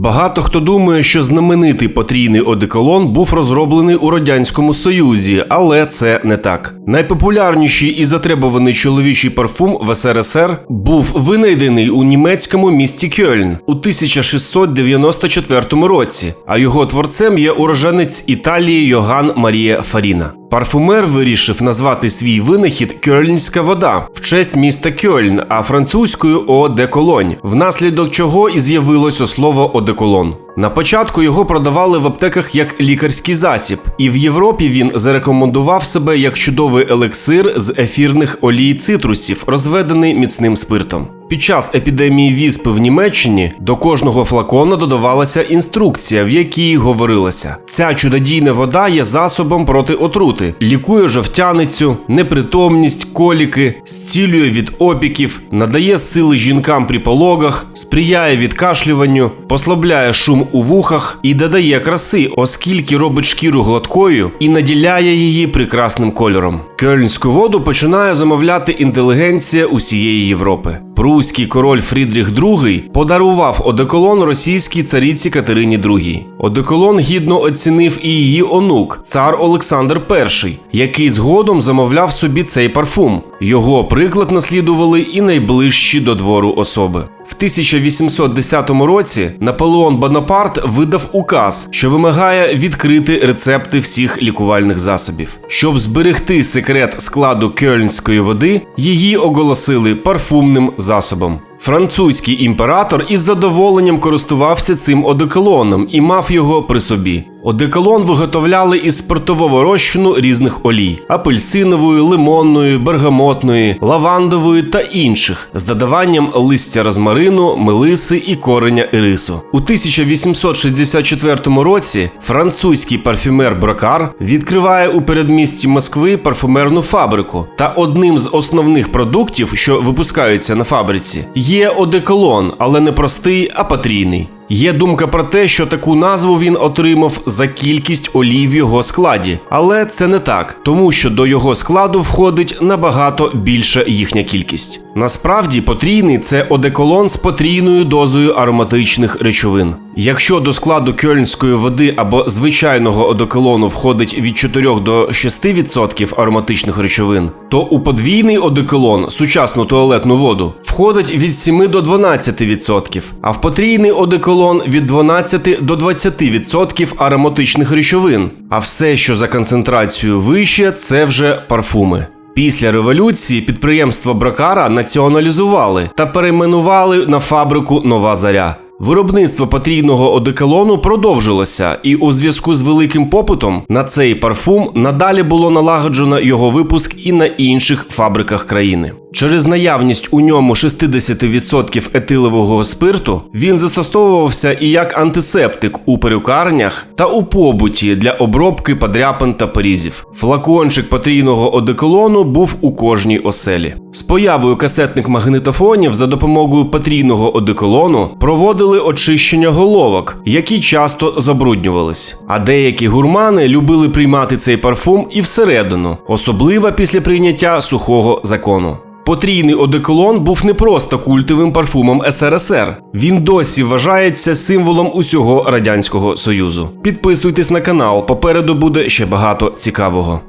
Багато хто думає, що знаменитий потрійний одеколон був розроблений у радянському союзі, але це не так. Найпопулярніший і затребуваний чоловічий парфум в СРСР був винайдений у німецькому місті Кьольн у 1694 році. А його творцем є уроженець Італії Йоган Марія Фаріна. Парфумер вирішив назвати свій винахід Кьольнська вода в честь міста Кьольн, а французькою О де Колонь, внаслідок чого і з'явилося слово одеколон. На початку його продавали в аптеках як лікарський засіб, і в Європі він зарекомендував себе як чудовий елексир з ефірних олій цитрусів, розведений міцним спиртом. Під час епідемії віспи в Німеччині до кожного флакона додавалася інструкція, в якій говорилося: ця чудодійна вода є засобом проти отрути, лікує жовтяницю, непритомність, коліки, зцілює від опіків, надає сили жінкам при пологах, сприяє відкашлюванню, послабляє шум у вухах і додає краси, оскільки робить шкіру гладкою і наділяє її прекрасним кольором. Кельнську воду починає замовляти інтелігенція усієї Європи. Пруський король Фрідріх II подарував одеколон російській цариці Катерині II. Одеколон гідно оцінив і її онук, цар Олександр І, який згодом замовляв собі цей парфум. Його приклад наслідували і найближчі до двору особи. В 1810 році Наполеон Бонапарт видав указ, що вимагає відкрити рецепти всіх лікувальних засобів. Щоб зберегти секрет складу кельнської води, її оголосили парфумним засобом. Французький імператор із задоволенням користувався цим одеколоном і мав його при собі. Одеколон виготовляли із спиртового розчину різних олій: апельсинової, лимонної, бергамотної, лавандової та інших з додаванням листя розмарину, мелиси і кореня ірису. У 1864 році французький парфюмер Брокар відкриває у передмісті Москви парфумерну фабрику. Та одним з основних продуктів, що випускаються на фабриці, є одеколон, але не простий, а потрійний. Є думка про те, що таку назву він отримав за кількість олій в його складі, але це не так, тому що до його складу входить набагато більша їхня кількість. Насправді, потрійний це одеколон з потрійною дозою ароматичних речовин. Якщо до складу кельнської води або звичайного одеколону входить від 4 до 6% ароматичних речовин, то у подвійний одеколон, сучасну туалетну воду, входить від 7 до 12%, а в потрійний одеколон від 12 до 20% ароматичних речовин. А все, що за концентрацією вище, це вже парфуми. Після революції підприємство Брокара націоналізували та перейменували на фабрику Нова Заря. Виробництво потрійного одеколону продовжилося, і у зв'язку з великим попитом на цей парфум надалі було налагоджено його випуск і на інших фабриках країни. Через наявність у ньому 60% етилового спирту він застосовувався і як антисептик у перукарнях та у побуті для обробки подряпин та порізів. Флакончик потрійного одеколону був у кожній оселі. З появою касетних магнитофонів за допомогою потрійного одеколону проводили очищення головок, які часто забруднювались. А деякі гурмани любили приймати цей парфум і всередину, особливо після прийняття сухого закону. Потрійний одеколон був не просто культовим парфумом СРСР. Він досі вважається символом усього радянського союзу. Підписуйтесь на канал, попереду буде ще багато цікавого.